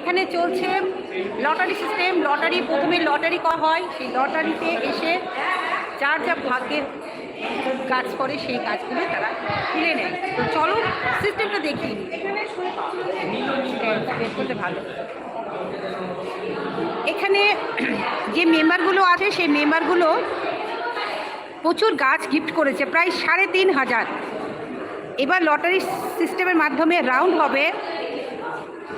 এখানে চলছে lottery system lottery প্রথমে লটারি করা হয়, সেই লটারিতে এসে যার যা ভাগ্যের কাজ করে সেই কাজগুলো তারা তুলে নেয়। তো চলো সিস্টেমটা দেখি। ভালো এখানে যে মেম্বারগুলো আছে, সেই মেম্বারগুলো প্রচুর গাছ গিফট করেছে, প্রায় সাড়ে তিন হাজার। এবার লটারি সিস্টেমের মাধ্যমে রাউন্ড হবে।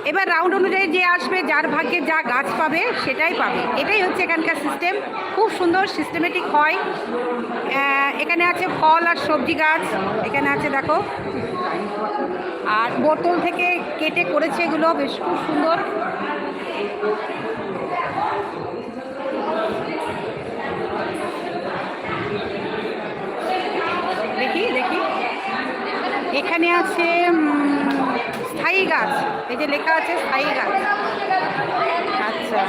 এবার রাউন্ড অনুযায়ী যে আসবে, যার ভাগ্যে যা গাছ পাবে, সেটাই পাবে। এটাই হচ্ছে এখানকার সিস্টেম খুব সুন্দর সিস্টেমেটিক হয়। এখানে আছে ফল আর সবজি গাছ। এখানে আছে দেখো। আর বোতল থেকে কেটে করেছে এগুলো। বেশ খুব সুন্দর। দেখি দেখি। এখানে আছে স্থায়ী গাছ। এই যে লেখা আছে স্থায়ী গাছ। আচ্ছা।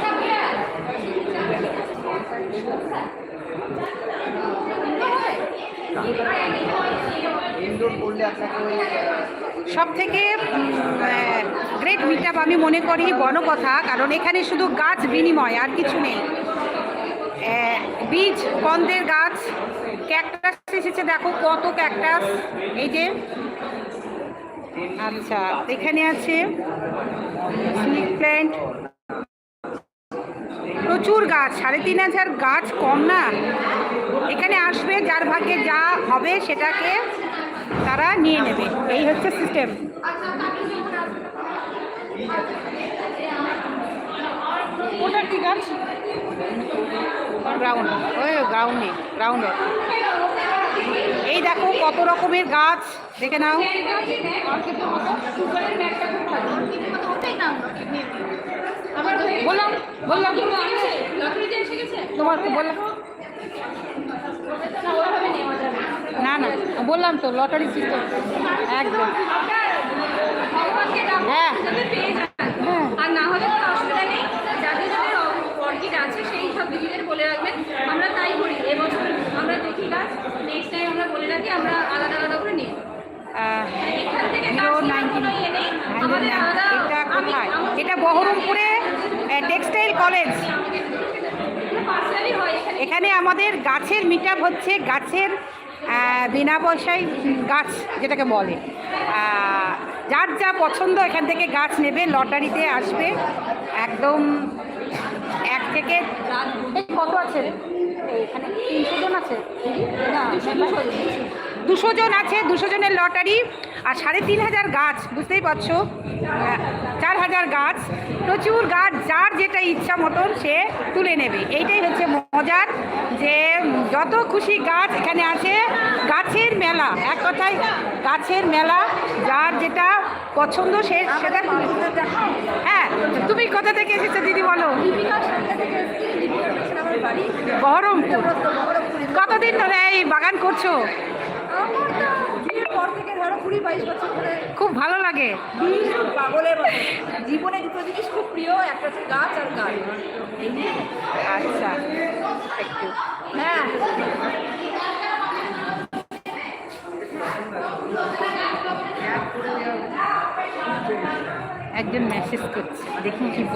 সব থেকে গ্রেট মিট আমি মনে করি বনকথা, কারণ এখানে শুধু গাছ বিনিময়, আর কিছু নেই। বীজ কন্দের গাছ ক্যাকটাস এসেছে, দেখো কত ক্যাকটাস এই যে আচ্ছা এখানে আছে স্নিক প্ল্যান্ট প্রচুর গাছ, সাড়ে তিন হাজার গাছ কম না? এখানে আসবে, যার ভাগ্যে যা হবে সেটাকে তারা নিয়ে নেবে। এই হচ্ছে সিস্টেম কি গাছ? গ্রাউন্ড ওই গ্রাউন্ডে গ্রাউন্ড এই দেখো কত রকমের গাছ, দেখে নাও। বললাম বললাম। বললাম। না না, বললাম তো, লটারি সিস্টেম। একদম হ্যাঁ হ্যাঁ আর না হলে কোনো অসুবিধা নেই যাদের যাদের অর্কিড আছে সেই সব দিদিদের বলে রাখবেন আমরা তাই করি এবছর আমরা দেখি গাছ নেক্সট টাইম আমরা আলাদা আলাদা করে ইয়ে এটা কোথায়? এটা বহরমপুরে টেক্সটাইল কলেজ এখানে এখানে আমাদের গাছের মিট হচ্ছে গাছের বিনা পয়সায় গাছ যেটাকে বলে। যার যা পছন্দ এখান থেকে গাছ নেবে লটারিতে আসবে। একদম এক থেকে কত আছে? তিনশো জন আছে? দুশো জন আছে, দুশো জনের লটারি আর সাড়ে তিন হাজার গাছ, বুঝতেই পারছ? চার হাজার গাছ। প্রচুর গাছ, যার যেটা ইচ্ছা মতন সে তুলে নেবে। এইটাই হচ্ছে মজার যে যত খুশি গাছ এখানে আছে, গাছের মেলা, এক কথায় গাছের মেলা, যার যেটা পছন্দ সে সেটা হ্যাঁ তুমি কোথা থেকে এসেছ দিদি বলো? কতদিন ধরে এই বাগান করছ? আমার পর থেকে ধরো কুড়ি বাইশ বছর খুব ভালো লাগে। জীবনে দুটো জিনিস খুব প্রিয় একটা হচ্ছে গাছ আর নিয়ে আচ্ছা। একটু হ্যাঁ। একজন মেসেজ করছে দেখুন কি বল।